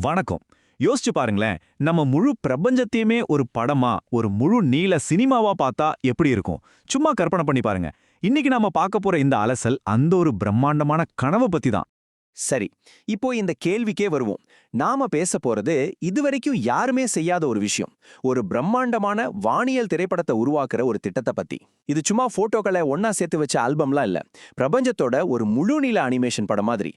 வணக்கம். யோசிச்சு பாருங்களேன் நம்ம முழு பிரபஞ்சத்தையுமே ஒரு படமா ஒரு முழு நீள சினிமாவா பார்த்தா எப்படி இருக்கும்? சும்மா கற்பனை பண்ணி பாருங்க. இன்னைக்கு நாம பார்க்க போற இந்த அலசல் அந்த ஒரு பிரம்மாண்டமான கனவு பத்தி தான். சரி இப்போ இந்த கேள்விக்கே வருவோம். நாம பேச போறது இதுவரைக்கும் யாருமே செய்யாத ஒரு விஷயம். ஒரு பிரம்மாண்டமான வானியல் திரைப்படத்தை உருவாக்குற ஒரு திட்டத்தை பத்தி. இது சும்மா போட்டோக்களை ஒன்னா சேர்த்து வச்ச ஆல்பம்லாம் இல்ல. பிரபஞ்சத்தோட ஒரு முழு நீள அனிமேஷன் படம் மாதிரி.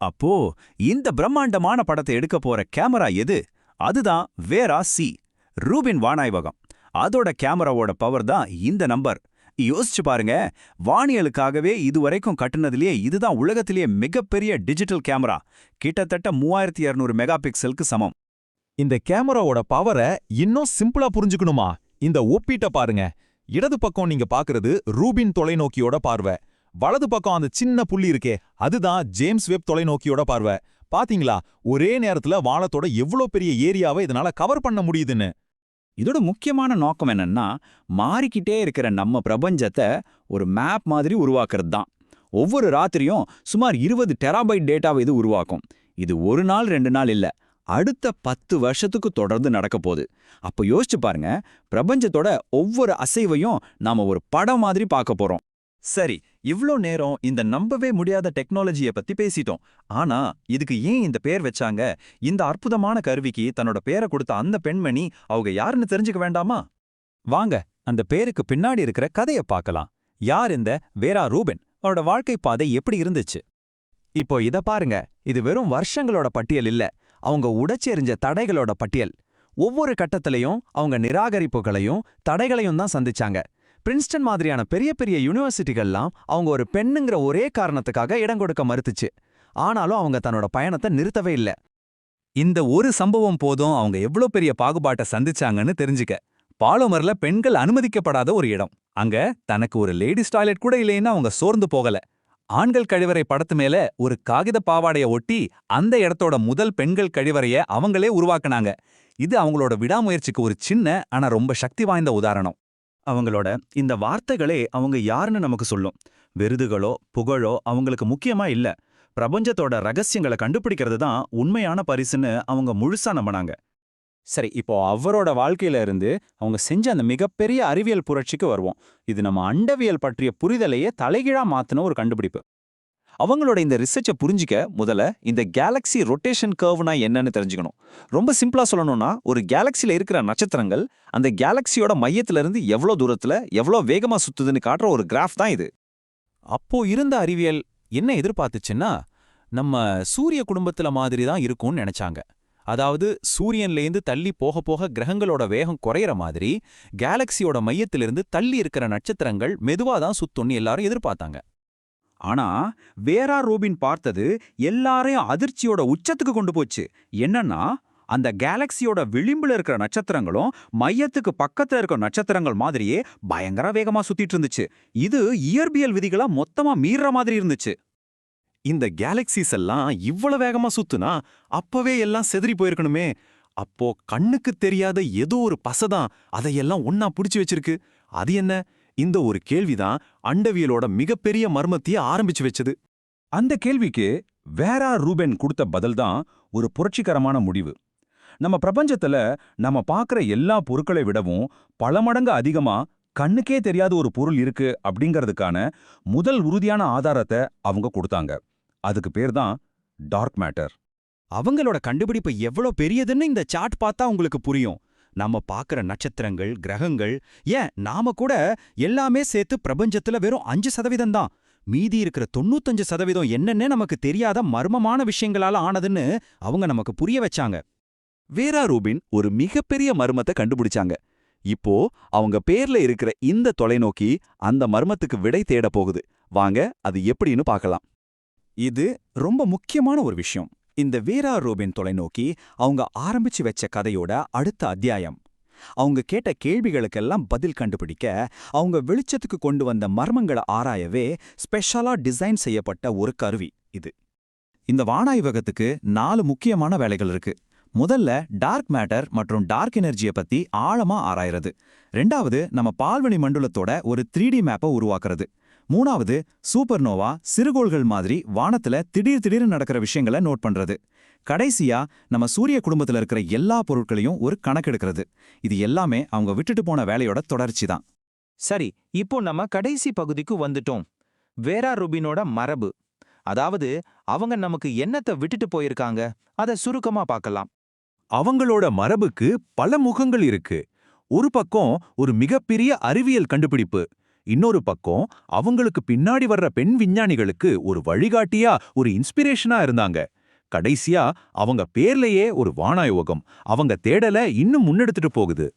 அப்போ இந்த பிரம்மாண்டமான படத்தை எடுக்க போற கேமரா எது? அதுதான் வேரா சி ரூபின் வானாய்வகம். அதோட கேமராவோட பவர் தான் இந்த நம்பர் யோசிச்சு பாருங்க வானியலுக்காகவே இதுவரைக்கும் கட்டுனதுலயே இதுதான் உலகத்திலேயே மிகப்பெரிய டிஜிட்டல் கேமரா கிட்டத்தட்ட மூவாயிரத்தி இருநூறு மெகா பிக்சலுக்கு சமம். இந்த கேமராவோட பவரை இன்னும் சிம்பிளா புரிஞ்சுக்கணுமா? இந்த ஒப்பீட்டை பாருங்க. இடது பக்கம் நீங்க பாக்குறது ரூபின் தொலைநோக்கியோட பார்வை. வலது பக்கம் அந்த சின்ன புள்ளி இருக்கே அதுதான் ஜேம்ஸ் வெப் தொலைநோக்கியோட பார்வை. பாத்தீங்களா? ஒரே நேரத்துல வானத்தோட எவ்வளோ பெரிய ஏரியாவை இதனால கவர் பண்ண முடியுதுன்னு. இதோட முக்கியமான நோக்கம் என்னன்னா மாறிக்கிட்டே இருக்கிற நம்ம பிரபஞ்சத்தை ஒரு மேப் மாதிரி உருவாக்குறது தான் ஒவ்வொரு ராத்திரியும் சுமார் இருபது டெராபைட் டேட்டாவை இது உருவாக்கும். இது ஒரு நாள் ரெண்டு நாள் இல்ல அடுத்த பத்து வருஷத்துக்கு தொடர்ந்து நடக்க போகுது. அப்போ யோசிச்சு பாருங்க பிரபஞ்சத்தோட ஒவ்வொரு அசைவையும் நாம ஒரு படம் மாதிரி பார்க்க போறோம். சரி இவ்ளோ நேரம் இந்த நம்பவே முடியாத டெக்னாலஜிய பத்தி பேசிட்டோம். ஆனா இதுக்கு ஏன் இந்த பேர் வச்சாங்க? இந்த அற்புதமான கருவிக்கு தன்னோட பேரை கொடுத்த அந்த பெண்மணி அவங்க யாருன்னு தெரிஞ்சுக்க வேண்டாமா? வாங்க அந்த பேருக்கு பின்னாடி இருக்கிற கதைய பார்க்கலாம். யார் இந்த வேரா ரூபன்? அவரோட வாழ்க்கை பாதை எப்படி இருந்துச்சு? இப்போ இத பாருங்க. இது வெறும் வருஷங்களோட பட்டியல் இல்ல. அவங்க உடைச்செறிஞ்ச தடைகளோட பட்டியல். ஒவ்வொரு கட்டத்திலையும் அவங்க நிராகரிப்புகளையும் தடைகளையும் தான் சந்திச்சாங்க. பிரின்ஸ்டன் மாதிரியான பெரிய பெரிய யூனிவர்சிட்டிகள்லாம் அவங்க ஒரு பெண்ணுங்கிற ஒரே காரணத்துக்காக இடம் கொடுக்க மறுத்துச்சு. ஆனாலும் அவங்க தன்னோட பயணத்தை நிறுத்தவே இல்ல. இந்த ஒரு சம்பவம் போதும் அவங்க எவ்வளோ பெரிய பாகுபாட்டை சந்திச்சாங்கன்னு தெரிஞ்சுக்க. பாலோமர்ல பெண்கள் அனுமதிக்கப்படாத ஒரு இடம். அங்க தனக்கு ஒரு லேடிஸ் டாய்லெட் கூட இல்லைன்னு அவங்க சோர்ந்து போகல. ஆண்கள் கழிவறை படத்து மேல ஒரு காகித பாவாடைய ஒட்டி அந்த இடத்தோட முதல் பெண்கள் கழிவறைய அவங்களே உருவாக்குனாங்க. இது அவங்களோட விடாமுயற்சிக்கு ஒரு சின்ன ஆனா ரொம்ப சக்தி வாய்ந்த உதாரணம். அவங்களோட இந்த வார்த்தைகளே அவங்க யாருன்னு நமக்கு சொல்லும். விருதுகளோ புகழோ அவங்களுக்கு முக்கியமா இல்ல. பிரபஞ்சத்தோட ரகசியங்களை கண்டுபிடிக்கிறது தான் உண்மையான பரிசுன்னு அவங்க முழுசா நம்பினாங்க. சரி இப்போ அவரோட வாழ்க்கையில இருந்து அவங்க செஞ்ச அந்த மிகப்பெரிய அறிவியல் புரட்சிக்கு வருவோம். இது நம்ம அண்டவியல் பற்றிய புரிதலையே தலைகீழா மாத்தின ஒரு கண்டுபிடிப்பு. அவங்களோட இந்த ரிசர்ச்சை புரிஞ்சிக்க முதல்ல இந்த கேலக்ஸி ரொட்டேஷன் கர்வ்னா என்னன்னு தெரிஞ்சுக்கணும். ரொம்ப சிம்பிளா சொல்லணும்னா ஒரு கேலக்சில இருக்கிற நட்சத்திரங்கள் அந்த கேலக்சியோட மையத்துல இருந்து எவ்வளோ தூரத்துல எவ்வளோ வேகமா சுத்துதுன்னு காட்டுற ஒரு கிராஃப் தான் இது. அப்போ இருந்த அறிவியல் என்ன எதிர்பார்த்துச்சுன்னா நம்ம சூரிய குடும்பத்துல மாதிரி தான் இருக்கும்னு நினைச்சாங்க. அதாவது சூரியன்லேருந்து தள்ளி போக போக கிரகங்களோட வேகம் குறையிற மாதிரி கேலக்சியோட மையத்திலிருந்து தள்ளி இருக்கிற நட்சத்திரங்கள் மெதுவா தான் சுத்தும்னு எல்லாரும் எதிர்பார்த்தாங்க. ஆனா வேரா ரூபின் பார்த்தது எல்லாரையும் அதிர்ச்சியோட உச்சத்துக்கு கொண்டு போச்சு. என்னன்னா அந்த கேலக்சியோட விளிம்புல இருக்கிற நட்சத்திரங்களும் மையத்துக்கு பக்கத்துல இருக்கிற நட்சத்திரங்கள் மாதிரியே பயங்கர வேகமா சுத்திட்டு இருந்துச்சு. இது இயற்பியல் விதிகளா மொத்தமா மீற மாதிரி இருந்துச்சு. இந்த கேலக்சிஸ் எல்லாம் இவ்வளவு வேகமா சுத்துனா அப்பவே எல்லாம் செதறி போயிருக்கணுமே. அப்போ கண்ணுக்கு தெரியாத ஏதோ ஒரு பசதான் அதையெல்லாம் ஒன்னா புடிச்சு வச்சிருக்கு. அது என்ன? இந்த ஒரு கேள்விதான் அண்டவியலோட மிகப்பெரிய மர்மத்தையே ஆரம்பிச்சு வச்சது. அந்த கேள்விக்கு வேரா ரூபென் கொடுத்த பதில் தான் ஒரு புரட்சிகரமான முடிவு. நம்ம பிரபஞ்சத்துல நம்ம பார்க்குற எல்லா பொருட்களை விடவும் பல மடங்கு அதிகமா கண்ணுக்கே தெரியாத ஒரு பொருள் இருக்கு அப்படிங்கிறதுக்கான முதல் உறுதியான ஆதாரத்தை அவங்க கொடுத்தாங்க. அதுக்கு பேர் தான் டார்க் மேட்டர். அவங்களோட கண்டுபிடிப்பு எவ்வளோ பெரியதுன்னு இந்த சாட் பார்த்தா உங்களுக்கு புரியும். நாம பார்க்குற நட்சத்திரங்கள் கிரகங்கள் ஏன் நாம கூட எல்லாமே சேர்த்து பிரபஞ்சத்துல வெறும் அஞ்சு சதவீதம் தான். மீதி இருக்கிற தொண்ணூத்தஞ்சு சதவீதம் என்னன்னே நமக்கு தெரியாத மர்மமான விஷயங்களால ஆனதுன்னு அவங்க நமக்கு புரிய வச்சாங்க. வேரா ரூபின் ஒரு மிகப்பெரிய மர்மத்தை கண்டுபிடிச்சாங்க. இப்போ அவங்க பேர்ல இருக்கிற இந்த தொலைநோக்கி அந்த மர்மத்துக்கு விடை தேட போகுது. வாங்க அது எப்படின்னு பார்க்கலாம். இது ரொம்ப முக்கியமான ஒரு விஷயம். இந்த வீரா ரூபின் தொலைநோக்கி அவங்க ஆரம்பிச்சு வச்ச கதையோட அடுத்த அத்தியாயம். அவங்க கேட்ட கேள்விகளுக்கெல்லாம் பதில் கண்டுபிடிக்க அவங்க வெளிச்சத்துக்கு கொண்டு வந்த மர்மங்களை ஆராயவே ஸ்பெஷலா டிசைன் செய்யப்பட்ட ஒரு கருவி இது. இந்த வானாய்வகத்துக்கு நாலு முக்கியமான வேலைகள் இருக்கு. முதல்ல டார்க் மேட்டர் மற்றும் டார்க் எனர்ஜியை பத்தி ஆழமா ஆராயறது. ரெண்டாவது நம்ம பால்வெளி மண்டலத்தோட ஒரு த்ரீ டி மேப்பை உருவாக்குறது. மூணாவது சூப்பர்னோவா சிறுகோள்கள் மாதிரி வானத்துல திடீர் திடீர்னு நடக்கிற விஷயங்களை நோட் பண்றது. கடைசியா நம்ம சூரிய குடும்பத்துல இருக்கிற எல்லா பொருட்களையும் ஒரு கணக்கெடுக்கிறது இது எல்லாமே அவங்க விட்டுட்டு போன வேலையோட தொடர்ச்சி தான். சரி இப்போ நம்ம கடைசி பகுதிக்கு வந்துட்டோம். வேரா ருபினோட மரபு. அதாவது அவங்க நமக்கு என்னத்தை விட்டுட்டு போயிருக்காங்க அதை சுருக்கமா பார்க்கலாம். அவங்களோட மரபுக்கு பல முகங்கள் இருக்கு. ஒரு பக்கம் ஒரு மிகப்பெரிய அறிவியல் கண்டுபிடிப்பு இன்னொரு பக்கம் அவங்களுக்கு பின்னாடி வர்ற பெண் விஞ்ஞானிகளுக்கு ஒரு வழிகாட்டியா ஒரு இன்ஸ்பிரேஷனா இருந்தாங்க. கடைசியா அவங்க பேர்லயே ஒரு வானாயோகம். அவங்க தேடல இன்னும் முன்னெடுத்துட்டு போகுது.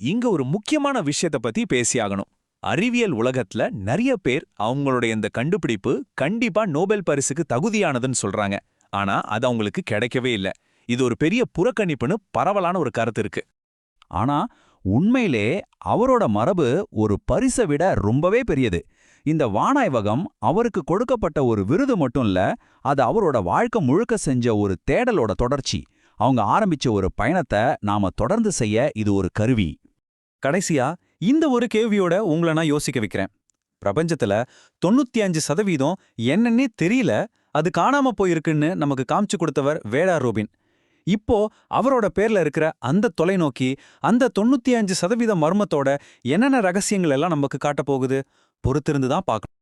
இங்க ஒரு முக்கியமான விஷயத்த பத்தி பேசியாகணும். அறிவியல் உலகத்துல நிறைய பேர் அவங்களுடைய இந்த கண்டுபிடிப்பு கண்டிப்பா நோபல் பரிசுக்கு தகுதியானதுன்னு சொல்றாங்க. ஆனா அது அவங்களுக்கு கிடைக்கவே இல்ல. இது ஒரு பெரிய புறக்கணிப்புன்னு பரவலான ஒரு கருத்து இருக்கு. ஆனா உண்மையிலே அவரோட மரபு ஒரு பரிசை விட ரொம்பவே பெரியது. இந்த வானாய்வகம் அவருக்கு கொடுக்கப்பட்ட ஒரு விருது மட்டும் இல்ல அது அவரோட வாழ்க்கை முழுக்க செஞ்ச ஒரு தேடலோட தொடர்ச்சி. அவங்க ஆரம்பிச்ச ஒரு பயணத்தை நாம தொடர்ந்து செய்ய இது ஒரு கருவி. கடைசியா இந்த ஒரு கேள்வியோட உங்களை நான் யோசிக்க வைக்கிறேன். பிரபஞ்சத்துல தொண்ணூத்தி அஞ்சு சதவீதம் என்னன்னே தெரியல அது காணாம போயிருக்குன்னு நமக்கு காமிச்சு கொடுத்தவர் வேடா ரோபின். இப்போ அவரோட பேர்ல இருக்கிற அந்த தொலைநோக்கி அந்த தொண்ணூத்தி அஞ்சு சதவீத மர்மத்தோட என்னென்ன ரகசியங்கள் எல்லாம் நமக்கு காட்டப் போகுது பொறுத்திருந்து தான் பார்க்கணும்.